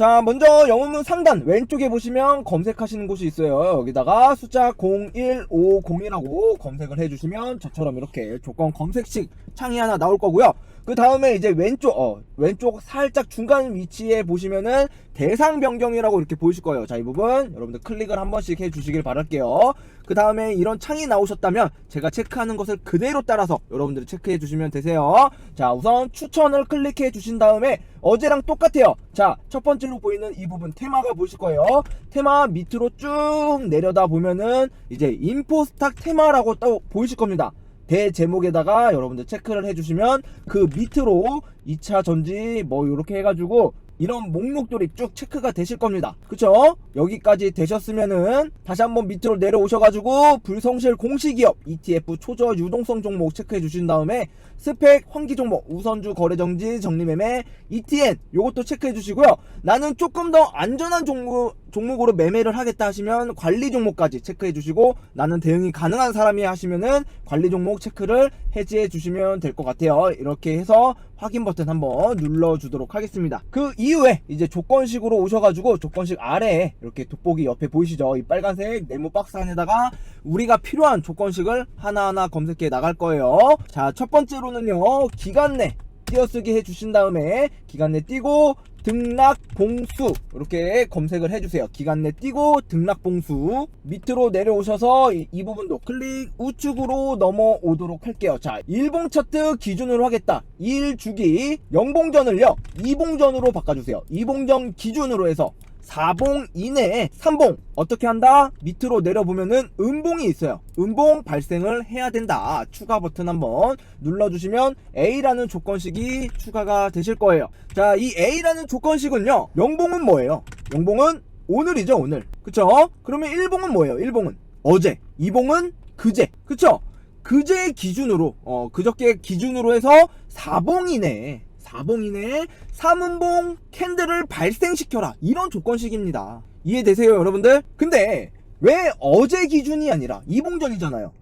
자, 먼저 영어문 상단 왼쪽에 보시면 검색하시는 곳이 있어요. 여기다가 숫자 0150이라고 검색을 해주시면 저처럼 이렇게 조건 검색식 창이 하나 나올 거고요. 그 다음에 이제 왼쪽, 어, 왼쪽 살짝 중간 위치에 보시면은 대상 변경이라고 이렇게 보이실 거예요. 자, 이 부분 여러분들 클릭을 한 번씩 해 주시길 바랄게요. 그 다음에 이런 창이 나오셨다면 제가 체크하는 것을 그대로 따라서 여러분들이 체크해 주시면 되세요. 자, 우선 추천을 클릭해 주신 다음에 어제랑 똑같아요. 자, 첫 번째로 보이는 이 부분 테마가 보이실 거예요. 테마 밑으로 쭉 내려다 보면은 이제 인포스탁 테마라고 또 보이실 겁니다. 대 제목에다가 여러분들 체크를 해주시면 그 밑으로 2차 전지 뭐 이렇게 해가지고 이런 목록들이 쭉 체크가 되실 겁니다. 그쵸? 여기까지 되셨으면은 다시 한번 밑으로 내려오셔가지고 불성실 공시기업 ETF 초저 유동성 종목 체크해 주신 다음에 스펙 환기 종목 우선주 거래 정지 정리매매 ETN 요것도 체크해 주시고요. 나는 조금 더 안전한 종목, 종목으로 매매를 하겠다 하시면 관리 종목까지 체크해 주시고 나는 대응이 가능한 사람이 하시면은 관리 종목 체크를 해지해 주시면 될 것 같아요. 이렇게 해서 확인 버튼 한번 눌러 주도록 하겠습니다. 그 이후에 이제 조건식으로 오셔가지고 조건식 아래에 이렇게 돋보기 옆에 보이시죠? 이 빨간색 네모 박스 안에다가 우리가 필요한 조건식을 하나하나 검색해 나갈 거예요. 자, 첫 번째로 는요, 기간 내 띄어쓰기 해주신 다음에 기간 내 띄고 등락 봉수 이렇게 검색을 해주세요. 기간 내 띄고 등락 봉수 밑으로 내려오셔서 이, 이 부분도 클릭 우측으로 넘어오도록 할게요. 자, 일봉 차트 기준으로 하겠다. 1주기 영봉전을요 2봉전으로 바꿔주세요. 2봉전 기준으로 해서 4봉 이내에 3봉 어떻게 한다? 밑으로 내려보면은 음봉이 있어요. 음봉 발생을 해야 된다. 추가 버튼 한번 눌러주시면 A라는 조건식이 추가가 되실 거예요. 자, 이 A라는 조건식은요. 영봉은 뭐예요? 영봉은 오늘이죠, 오늘. 그쵸? 그러면 1봉은 뭐예요? 1봉은 어제. 2봉은 그제. 그쵸? 그제 기준으로, 어, 그저께 기준으로 해서 4봉 이내에 4봉 이내에 3음봉 캔들을 발생시켜라. 이런 조건식입니다. 이해되세요, 여러분들? 근데 왜 어제 기준이 아니라 2봉전이잖아요.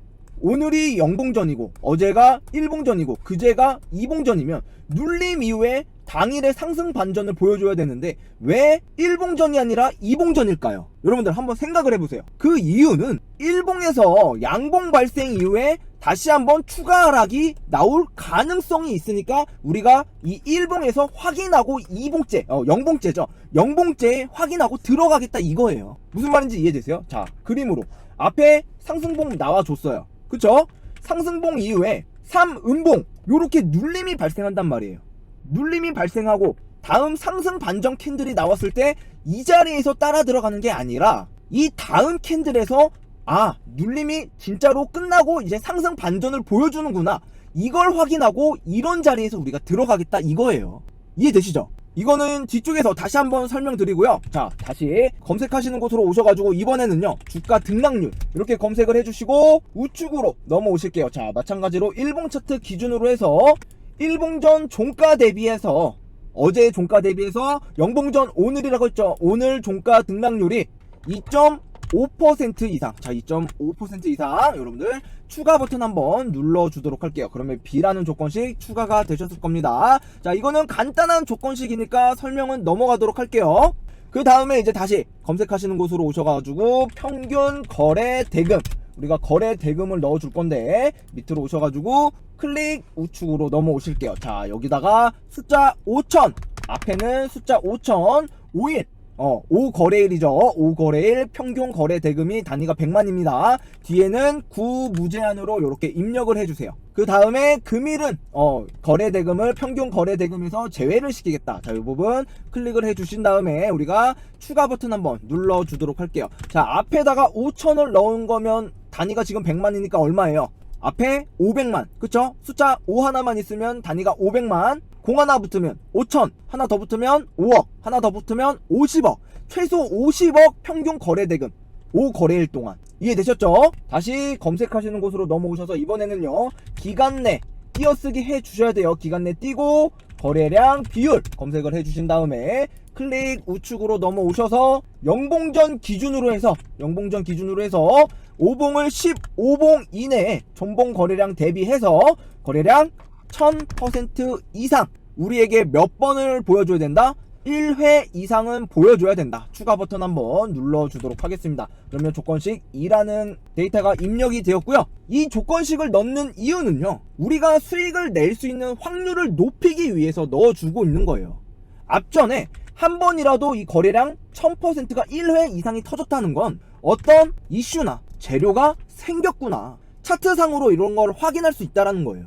오늘이 0봉전이고 어제가 1봉전이고 그제가 2봉전이면 눌림 이후에 당일의 상승 반전을 보여줘야 되는데 왜 1봉전이 아니라 2봉전일까요? 여러분들 한번 생각을 해보세요. 그 이유는 1봉에서 양봉 발생 이후에 다시 한번 추가 하락이 나올 가능성이 있으니까 우리가 이 1봉에서 확인하고 2봉째, 어, 0봉째죠. 0봉째에 확인하고 들어가겠다 이거예요. 무슨 말인지 이해되세요? 자, 그림으로. 앞에 상승봉 나와줬어요. 그쵸? 상승봉 이후에 3음봉, 요렇게 눌림이 발생한단 말이에요. 눌림이 발생하고 다음 상승 반전 캔들이 나왔을 때 이 자리에서 따라 들어가는 게 아니라 이 다음 캔들에서 아 눌림이 진짜로 끝나고 이제 상승 반전을 보여주는구나 이걸 확인하고 이런 자리에서 우리가 들어가겠다 이거예요 이해되시죠? 이거는 뒤쪽에서 다시 한번 설명드리고요 자 다시 검색하시는 곳으로 오셔가지고 이번에는요 주가 등락률 이렇게 검색을 해주시고 우측으로 넘어오실게요 자 마찬가지로 일봉 차트 기준으로 해서 일봉전 종가 대비해서 어제 종가 대비해서 영봉전 오늘이라고 했죠. 오늘 종가 등락률이 2.5% 이상. 자, 2.5% 이상. 여러분들 추가 버튼 한번 눌러주도록 할게요. 그러면 B라는 조건식 추가가 되셨을 겁니다. 자, 이거는 간단한 조건식이니까 설명은 넘어가도록 할게요. 그 다음에 이제 다시 검색하시는 곳으로 오셔가지고 평균 거래 대금. 우리가 거래 대금을 넣어 줄 건데 밑으로 오셔 가지고 클릭 우측으로 넘어오실게요. 자 여기다가 숫자 5000 앞에는 숫자 5000 5일 어, 5거래일이죠. 5거래일 평균 거래 대금이 단위가 100만입니다. 뒤에는 구무제한으로 이렇게 입력을 해주세요. 그 다음에 금일은 어, 거래 대금을 평균 거래 대금에서 제외를 시키겠다. 자, 이 부분 클릭을 해주신 다음에 우리가 추가 버튼 한번 눌러주도록 할게요. 자, 앞에다가 5천을 넣은 거면 단위가 지금 100만이니까 얼마예요? 앞에 500만 그쵸? 숫자 5 하나만 있으면 단위가 500만 0 하나 붙으면 5천 하나 더 붙으면 5억 하나 더 붙으면 50억. 최소 50억 평균 거래 대금. 5거래일 동안. 이해되셨죠? 다시 검색하시는 곳으로 넘어오셔서 이번에는요 기간 내 띄어쓰기 해 주셔야 돼요. 기간 내 띄고 거래량 비율 검색을 해 주신 다음에 클릭 우측으로 넘어오셔서 영봉전 기준으로 해서 영봉전 기준으로 해서 5봉을 15봉 이내에 전봉 거래량 대비해서 거래량 1000% 이상 우리에게 몇 번을 보여줘야 된다? 1회 이상은 보여줘야 된다. 추가 버튼 한번 눌러주도록 하겠습니다. 그러면 조건식 2라는 데이터가 입력이 되었고요. 이 조건식을 넣는 이유는요. 우리가 수익을 낼 수 있는 확률을 높이기 위해서 넣어주고 있는 거예요. 앞전에 한 번이라도 이 거래량 1000%가 1회 이상이 터졌다는 건 어떤 이슈나 재료가 생겼구나. 차트상으로 이런 걸 확인할 수 있다라는 거예요.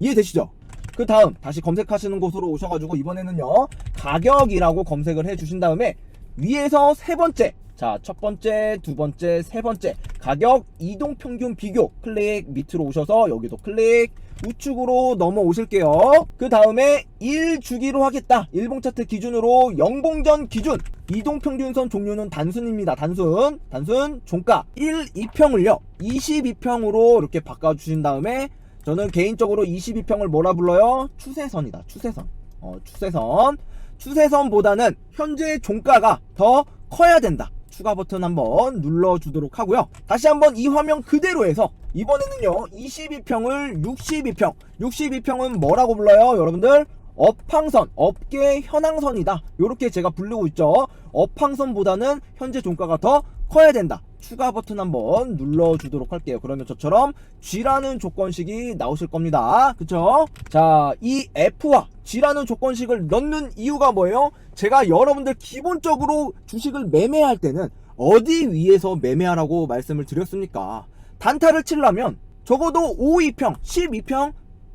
이해되시죠? 그 다음 다시 검색하시는 곳으로 오셔가지고 이번에는요 가격이라고 검색을 해 주신 다음에 위에서 세 번째 자 첫 번째 두 번째 세 번째 가격 이동 평균 비교 클릭 밑으로 오셔서 여기도 클릭 우측으로 넘어오실게요. 그 다음에 1주기로 하겠다. 일봉 차트 기준으로 영봉전 기준. 이동 평균선 종류는 단순입니다. 단순 단순 종가 1 2평을요 22평으로 이렇게 바꿔주신 다음에 저는 개인적으로 22평을 뭐라 불러요? 추세선이다. 추세선. 어, 추세선. 추세선보다는 현재 종가가 더 커야 된다. 추가 버튼 한번 눌러주도록 하고요. 다시 한번 이 화면 그대로 해서 이번에는요 22평을 62평 62평은 뭐라고 불러요 여러분들 업황선 업계 현황선이다 이렇게 제가 부르고 있죠 업황선보다는 현재 종가가 더 커야 된다 추가 버튼 한번 눌러주도록 할게요. 그러면 저처럼 G라는 조건식이 나오실 겁니다. 그쵸? 자 이 F와 G라는 조건식을 넣는 이유가 뭐예요? 제가 여러분들 기본적으로 주식을 매매할 때는 어디 위에서 매매하라고 말씀을 드렸습니까? 단타를 치려면 적어도 5, 2평, 12평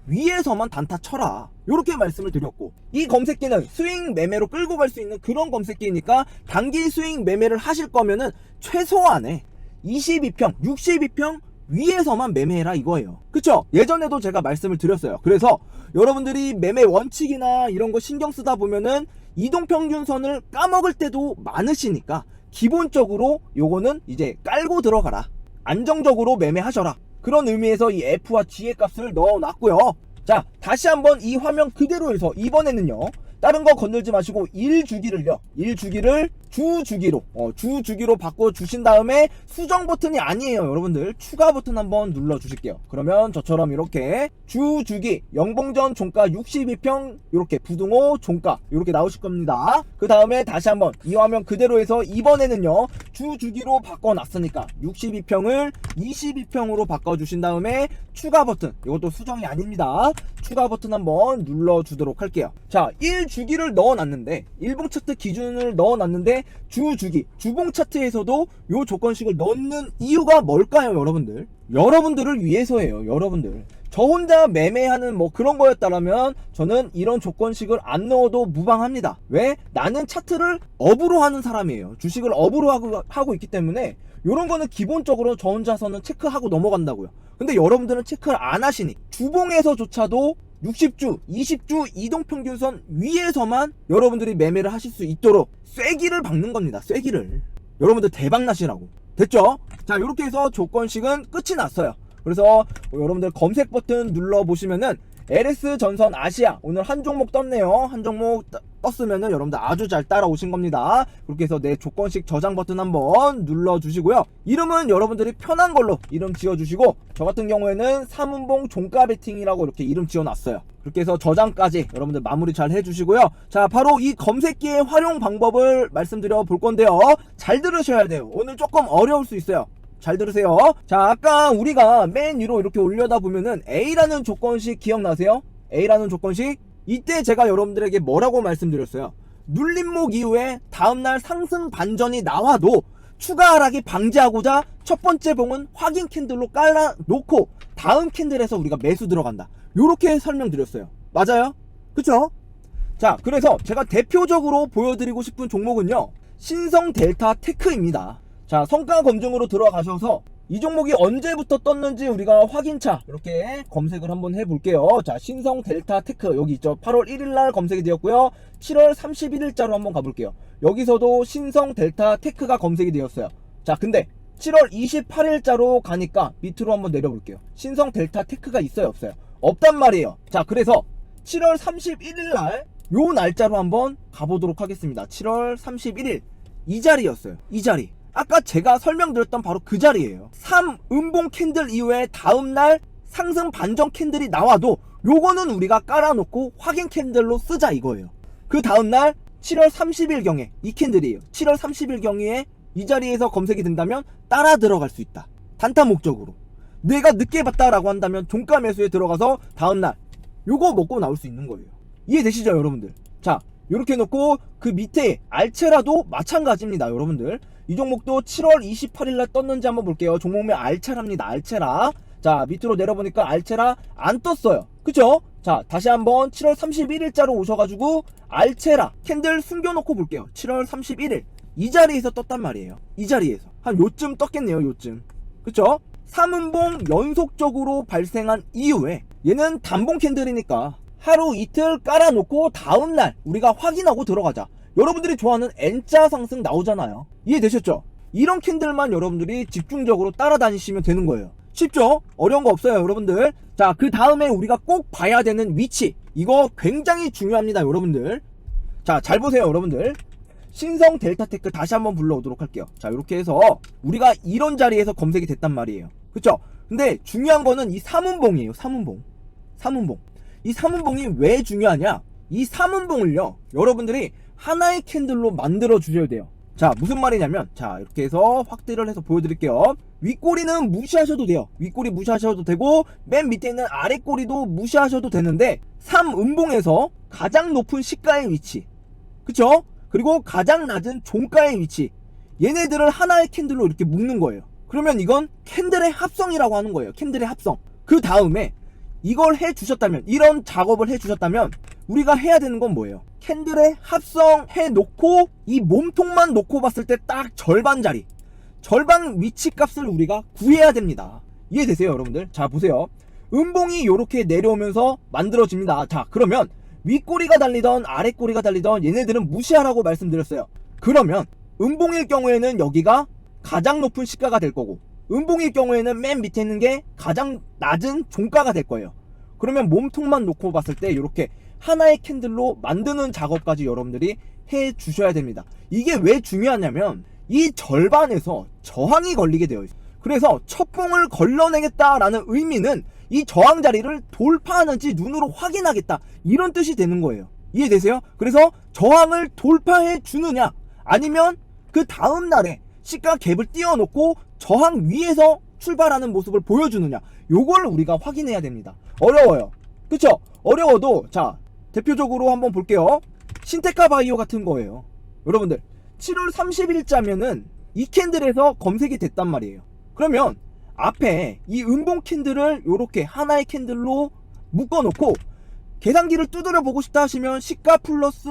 위에서만 단타 쳐라. 이렇게 말씀을 드렸고 이 검색기는 스윙 매매로 끌고 갈 수 있는 그런 검색기니까 단기 스윙 매매를 하실 거면은 최소한의 22평, 62평 위에서만 매매해라 이거예요. 그쵸? 예전에도 제가 말씀을 드렸어요. 그래서 여러분들이 매매 원칙이나 이런 거 신경 쓰다 보면은 이동평균선을 까먹을 때도 많으시니까 기본적으로 요거는 이제 깔고 들어가라. 안정적으로 매매하셔라. 그런 의미에서 이 F와 G의 값을 넣어놨고요. 자, 다시 한번 이 화면 그대로 해서 이번에는요. 다른 거 건들지 마시고 1주기를요. 1주기를 주 주기로 어, 주 주기로 바꿔 주신 다음에 수정 버튼이 아니에요, 여러분들. 추가 버튼 한번 눌러 주실게요. 그러면 저처럼 이렇게 주 주기 영봉전 종가 62평 이렇게 부등호 종가 이렇게 나오실 겁니다. 그 다음에 다시 한번 이 화면 그대로 해서 이번에는요. 주 주기로 바꿔 놨으니까 62평을 22평으로 바꿔 주신 다음에 추가 버튼 이것도 수정이 아닙니다. 추가 버튼 한번 눌러 주도록 할게요. 자, 1 주기를 넣어 놨는데 일봉 차트 기준을 넣어 놨는데 주 주기 주봉 차트에서도 요 조건식을 넣는 이유가 뭘까요, 여러분들? 여러분들을 위해서예요, 여러분들. 저 혼자 매매하는 뭐 그런 거였다라면 저는 이런 조건식을 안 넣어도 무방합니다. 왜? 나는 차트를 업으로 하는 사람이에요. 주식을 업으로 하고, 하고 있기 때문에 이런 거는 기본적으로 저 혼자서는 체크하고 넘어간다고요. 근데 여러분들은 체크를 안 하시니 주봉에서조차도 60주, 20주 이동평균선 위에서만 여러분들이 매매를 하실 수 있도록 쐐기를 박는 겁니다. 쐐기를. 여러분들 대박 나시라고. 됐죠? 자, 이렇게 해서 조건식은 끝이 났어요. 그래서 여러분들 검색 버튼 눌러 보시면은 LS 전선 아시아 오늘 한 종목 떴네요. 한 종목 떠- 떴으면은 여러분들 아주 잘 따라오신 겁니다. 그렇게 해서 내 조건식 저장 버튼 한번 눌러 주시고요. 이름은 여러분들이 편한 걸로 이름 지어 주시고 저 같은 경우에는 삼은봉 종가 베팅이라고 이렇게 이름 지어 놨어요. 그렇게 해서 저장까지 여러분들 마무리 잘 해주시고요. 자, 바로 이 검색기의 활용 방법을 말씀드려 볼 건데요. 잘 들으셔야 돼요. 오늘 조금 어려울 수 있어요. 잘 들으세요. 자, 아까 우리가 맨 위로 이렇게 올려다 보면은 A라는 조건식 기억나세요? A라는 조건식? 이때 제가 여러분들에게 뭐라고 말씀드렸어요? 눌림목 이후에 다음날 상승 반전이 나와도 추가 하락이 방지하고자 첫 번째 봉은 확인 캔들로 깔아 놓고 다음 캔들에서 우리가 매수 들어간다. 요렇게 설명드렸어요. 맞아요? 그쵸? 자, 그래서 제가 대표적으로 보여드리고 싶은 종목은요. 신성 델타 테크입니다. 자, 성과 검증으로 들어가셔서 이 종목이 언제부터 떴는지 우리가 확인차 이렇게 검색을 한번 해볼게요. 자, 신성 델타 테크 여기 있죠. 8월 1일날 검색이 되었고요. 7월 31일자로 한번 가볼게요. 여기서도 신성 델타 테크가 검색이 되었어요. 자, 근데 7월 28일자로 가니까 밑으로 한번 내려볼게요. 신성 델타 테크가 있어요, 없어요? 없단 말이에요. 자, 그래서 7월 31일 날, 요 날짜로 한번 가보도록 하겠습니다. 7월 31일. 이 자리였어요. 이 자리. 아까 제가 설명드렸던 바로 그 자리예요. 3 음봉 캔들 이후에 다음날 상승 반전 캔들이 나와도 요거는 우리가 깔아놓고 확인 캔들로 쓰자 이거예요. 그 다음날 7월 30일경에 이 캔들이에요. 7월 30일경에 이 자리에서 검색이 된다면 따라 들어갈 수 있다. 단타 목적으로. 내가 늦게 봤다라고 한다면 종가 매수에 들어가서 다음날 요거 먹고 나올 수 있는 거예요. 이해되시죠, 여러분들? 자, 요렇게 놓고 그 밑에 알체라도 마찬가지입니다, 여러분들. 이 종목도 7월 28일날 떴는지 한번 볼게요. 종목명 알체랍니다, 알체라. 자, 밑으로 내려보니까 알체라 안 떴어요. 그쵸? 자, 다시 한번 7월 31일자로 오셔가지고 알체라 캔들 숨겨놓고 볼게요. 7월 31일. 이 자리에서 떴단 말이에요. 이 자리에서. 한 요쯤 떴겠네요, 요쯤. 그쵸? 3운봉 연속적으로 발생한 이후에 얘는 단봉 캔들이니까 하루 이틀 깔아놓고 다음날 우리가 확인하고 들어가자. 여러분들이 좋아하는 N자 상승 나오잖아요. 이해되셨죠? 이런 캔들만 여러분들이 집중적으로 따라다니시면 되는 거예요. 쉽죠? 어려운 거 없어요, 여러분들. 자, 그 다음에 우리가 꼭 봐야 되는 위치. 이거 굉장히 중요합니다, 여러분들. 자, 잘 보세요, 여러분들. 신성 델타테크 다시 한번 불러오도록 할게요. 자, 이렇게 해서 우리가 이런 자리에서 검색이 됐단 말이에요. 그쵸? 근데 중요한 거는 이 삼운봉이에요. 삼운봉. 삼운봉. 이 삼운봉이 왜 중요하냐? 이 삼운봉을요, 여러분들이 하나의 캔들로 만들어 주셔야 돼요. 자, 무슨 말이냐면, 자, 이렇게 해서 확대를 해서 보여드릴게요. 윗꼬리는 무시하셔도 돼요. 윗꼬리 무시하셔도 되고, 맨 밑에 있는 아랫꼬리도 무시하셔도 되는데, 3음봉에서 가장 높은 시가의 위치. 그쵸? 그리고 가장 낮은 종가의 위치. 얘네들을 하나의 캔들로 이렇게 묶는 거예요. 그러면 이건 캔들의 합성이라고 하는 거예요. 캔들의 합성. 그 다음에 이걸 해 주셨다면, 이런 작업을 해 주셨다면, 우리가 해야 되는 건 뭐예요? 캔들의 합성해 놓고, 이 몸통만 놓고 봤을 때 딱 절반 자리. 절반 위치 값을 우리가 구해야 됩니다. 이해되세요, 여러분들? 자, 보세요. 음봉이 요렇게 내려오면서 만들어집니다. 자, 그러면 윗꼬리가 달리던 아랫꼬리가 달리던 얘네들은 무시하라고 말씀드렸어요. 그러면 음봉일 경우에는 여기가 가장 높은 시가가 될 거고 음봉일 경우에는 맨 밑에 있는 게 가장 낮은 종가가 될 거예요. 그러면 몸통만 놓고 봤을 때 이렇게 하나의 캔들로 만드는 작업까지 여러분들이 해 주셔야 됩니다. 이게 왜 중요하냐면 이 절반에서 저항이 걸리게 되어 있어요. 그래서 첫 봉을 걸러내겠다라는 의미는 이 저항 자리를 돌파하는지 눈으로 확인하겠다 이런 뜻이 되는 거예요. 이해되세요? 그래서 저항을 돌파해 주느냐 아니면 그 다음 날에 시가 갭을 띄워놓고 저항 위에서 출발하는 모습을 보여주느냐 요걸 우리가 확인해야 됩니다. 어려워요. 그쵸? 어려워도 자 대표적으로 한번 볼게요. 신테카 바이오 같은 거예요. 여러분들 7월 30일자면은 이 캔들에서 검색이 됐단 말이에요. 그러면 앞에 이 음봉 캔들을 이렇게 하나의 캔들로 묶어놓고 계산기를 두드려 보고 싶다 하시면 시가 플러스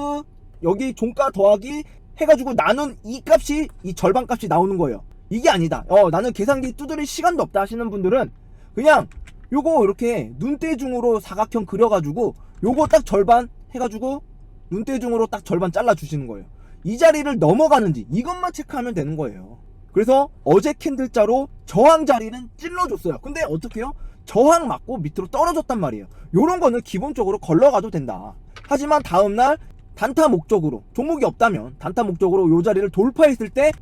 여기 종가 더하기 해가지고 나눈 이 값이 이 절반 값이 나오는 거예요. 이게 아니다. 어 나는 계산기 두드릴 시간도 없다 하시는 분들은 그냥 요거 이렇게 눈대중으로 사각형 그려가지고 요거 딱 절반 해가지고 눈대중으로 딱 절반 잘라 주시는 거예요. 이 자리를 넘어가는지 이것만 체크하면 되는 거예요. 그래서 어제 캔들자로 저항 자리는 찔러줬어요. 근데 어떻게요? 저항 맞고 밑으로 떨어졌단 말이에요. 요런 거는 기본적으로 걸러가도 된다. 하지만 다음날 단타 목적으로 종목이 없다면 단타 목적으로 요 자리를 돌파했을 때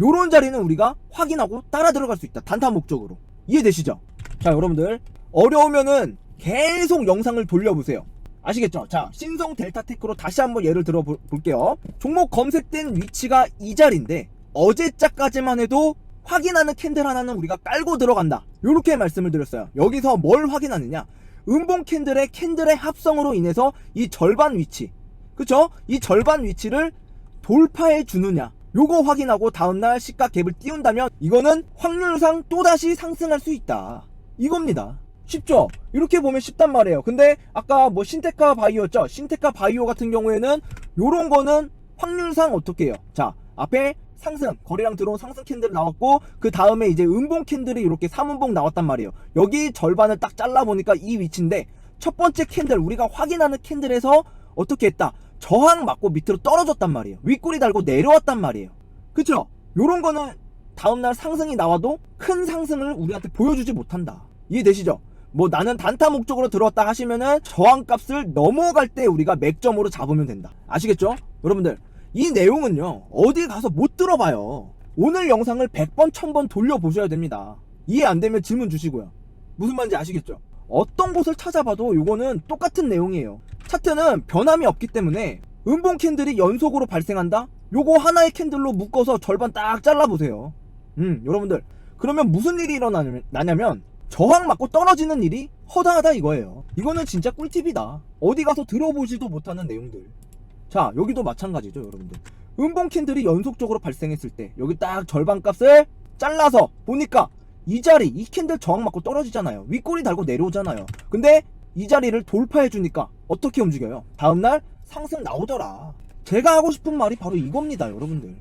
요런 자리는 우리가 확인하고 따라 들어갈 수 있다. 단타 목적으로. 이해되시죠? 자, 여러분들 어려우면은 계속 영상을 돌려보세요. 아시겠죠? 자, 신성 델타 테크로 다시 한번 예를 들어 볼- 볼게요. 종목 검색된 위치가 이 자리인데 어제자까지만 해도 확인하는 캔들 하나는 우리가 깔고 들어간다. 이렇게 말씀을 드렸어요. 여기서 뭘 확인하느냐? 음봉 캔들의 캔들의 합성으로 인해서 이 절반 위치, 그쵸? 이 절반 위치를 돌파해 주느냐? 요거 확인하고 다음날 시가 갭을 띄운다면 이거는 확률상 또다시 상승할 수 있다. 이겁니다. 쉽죠? 이렇게 보면 쉽단 말이에요. 근데 아까 뭐 신테카 바이오였죠? 신테카 바이오 같은 경우에는 요런 거는 확률상 어떻게 해요? 자, 앞에 상승, 거래량 들어온 상승 캔들 나왔고 그 다음에 이제 음봉 캔들이 이렇게 3음봉 나왔단 말이에요. 여기 절반을 딱 잘라보니까 이 위치인데 첫 번째 캔들 우리가 확인하는 캔들에서 어떻게 했다? 저항 맞고 밑으로 떨어졌단 말이에요. 윗꼬리 달고 내려왔단 말이에요. 그쵸? 요런 거는 다음날 상승이 나와도 큰 상승을 우리한테 보여주지 못한다. 이해되시죠? 뭐 나는 단타 목적으로 들어왔다 하시면은 저항값을 넘어갈 때 우리가 맥점으로 잡으면 된다. 아시겠죠? 여러분들 이 내용은요 어디 가서 못 들어봐요. 오늘 영상을 100번 1000번 돌려보셔야 됩니다. 이해 안 되면 질문 주시고요. 무슨 말인지 아시겠죠? 어떤 곳을 찾아봐도 이거는 똑같은 내용이에요. 차트는 변함이 없기 때문에 은봉 캔들이 연속으로 발생한다? 요거 하나의 캔들로 묶어서 절반 딱 잘라보세요. 음, 여러분들. 그러면 무슨 일이 일어나냐면, 저항 맞고 떨어지는 일이 허다하다 이거예요. 이거는 진짜 꿀팁이다. 어디 가서 들어보지도 못하는 내용들. 자, 여기도 마찬가지죠, 여러분들. 은봉 캔들이 연속적으로 발생했을 때, 여기 딱 절반 값을 잘라서 보니까 이 자리, 이 캔들 저항 맞고 떨어지잖아요. 윗꼬리 달고 내려오잖아요. 근데 이 자리를 돌파해 주니까 어떻게 움직여요? 다음날 상승 나오더라. 제가 하고 싶은 말이 바로 이겁니다, 여러분들.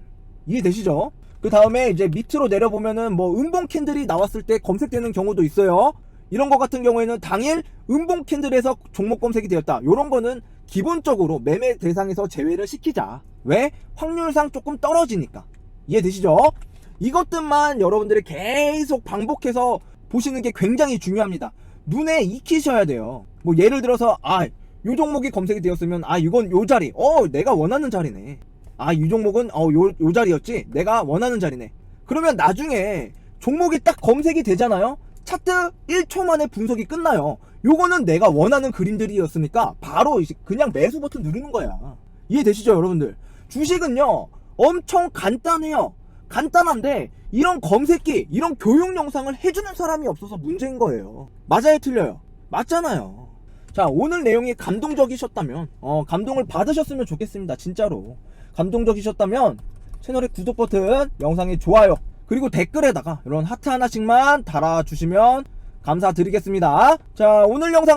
이해되시죠? 그 다음에 이제 밑으로 내려보면은 뭐 은봉 캔들이 나왔을 때 검색되는 경우도 있어요. 이런 거 같은 경우에는 당일 은봉 캔들에서 종목 검색이 되었다. 요런 거는 기본적으로 매매 대상에서 제외를 시키자. 왜? 확률상 조금 떨어지니까. 이해되시죠? 이것들만 여러분들이 계속 반복해서 보시는 게 굉장히 중요합니다. 눈에 익히셔야 돼요. 뭐 예를 들어서 아, 요 종목이 검색이 되었으면 아, 이건 요 자리. 어, 내가 원하는 자리네. 아, 이 종목은 어, 요, 요 자리였지. 내가 원하는 자리네. 그러면 나중에 종목이 딱 검색이 되잖아요. 차트 1초 만에 분석이 끝나요. 요거는 내가 원하는 그림들이었으니까 바로 그냥 매수 버튼 누르는 거야. 이해되시죠, 여러분들? 주식은요, 엄청 간단해요. 간단한데, 이런 검색기, 이런 교육 영상을 해주는 사람이 없어서 문제인 거예요. 맞아요, 틀려요? 맞잖아요. 자, 오늘 내용이 감동적이셨다면, 어, 감동을 받으셨으면 좋겠습니다. 진짜로. 감동적이셨다면, 채널의 구독 버튼, 영상의 좋아요, 그리고 댓글에다가 이런 하트 하나씩만 달아주시면 감사드리겠습니다. 자, 오늘 영상은